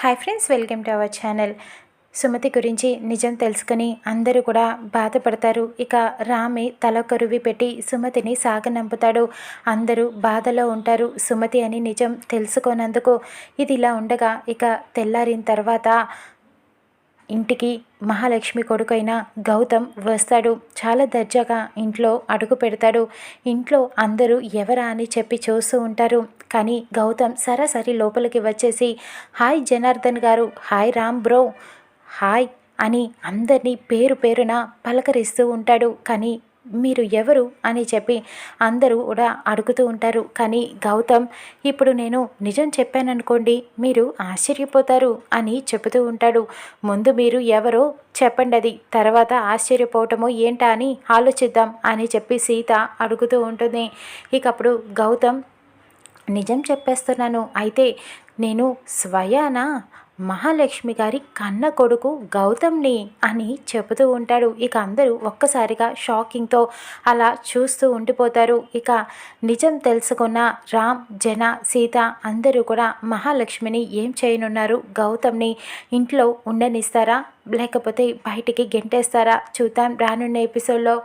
Hi friends welcome to our channel. Sumathi గురించి నిజం తెలుసుకుని అందరూ కూడా బాధపడతారు. ఇక రామే తల కరువి పెట్టి సుమతిని సాగనంపుతాడు. అందరూ బాధలో ఉంటారు. సుమతి అని నిజం తెలుసుకోనందుకు ఇది ఇలా ఉండగా ఇక తెల్లారిన తర్వాత ఇంటికి మహాలక్ష్మి కొడుకైన గౌతమ్ వస్తాడు. చాలా దర్జాగా ఇంట్లో అడుగు పెడతాడు. ఇంట్లో అందరూ ఎవరా అని చెప్పి చూస్తూ ఉంటారు. కానీ గౌతమ్ సరాసరి లోపలికి వచ్చేసి హాయ్ జనార్దన్ గారు. Hi Ram bro. హాయ్ అని అందరినీ పేరు పేరున పలకరిస్తూ ఉంటాడు. కానీ మీరు ఎవరు అని చెప్పి అందరూ కూడా అడుగుతూ ఉంటారు. కానీ గౌతమ్ ఇప్పుడు నేను నిజం చెప్పాననుకోండి మీరు ఆశ్చర్యపోతారు అని చెబుతూ ఉంటాడు. ముందు మీరు ఎవరో చెప్పండి అది తర్వాత ఆశ్చర్యపోవటమో ఏంటా అని ఆలోచిద్దాం అని చెప్పి సీత అడుగుతూ ఉంటుంది. ఇక అప్పుడు గౌతమ్ నిజం చెప్పేస్తున్నాను అయితే నేను స్వయానా? మహాలక్ష్మి గారి కన్న కొడుకు గౌతమ్ని అని చెబుతూ ఉంటాడు. ఇక అందరూ ఒక్కసారిగా షాకింగ్తో అలా చూస్తూ ఉండిపోతారు. ఇక నిజం తెలుసుకున్న రామ్ జన సీత అందరూ కూడా మహాలక్ష్మిని ఏం చేయనున్నారు? గౌతమ్ని ఇంట్లో ఉండనిస్తారా? లేకపోతే బయటికి గెంటేస్తారా? చూద్దాం రానున్న ఎపిసోడ్లో.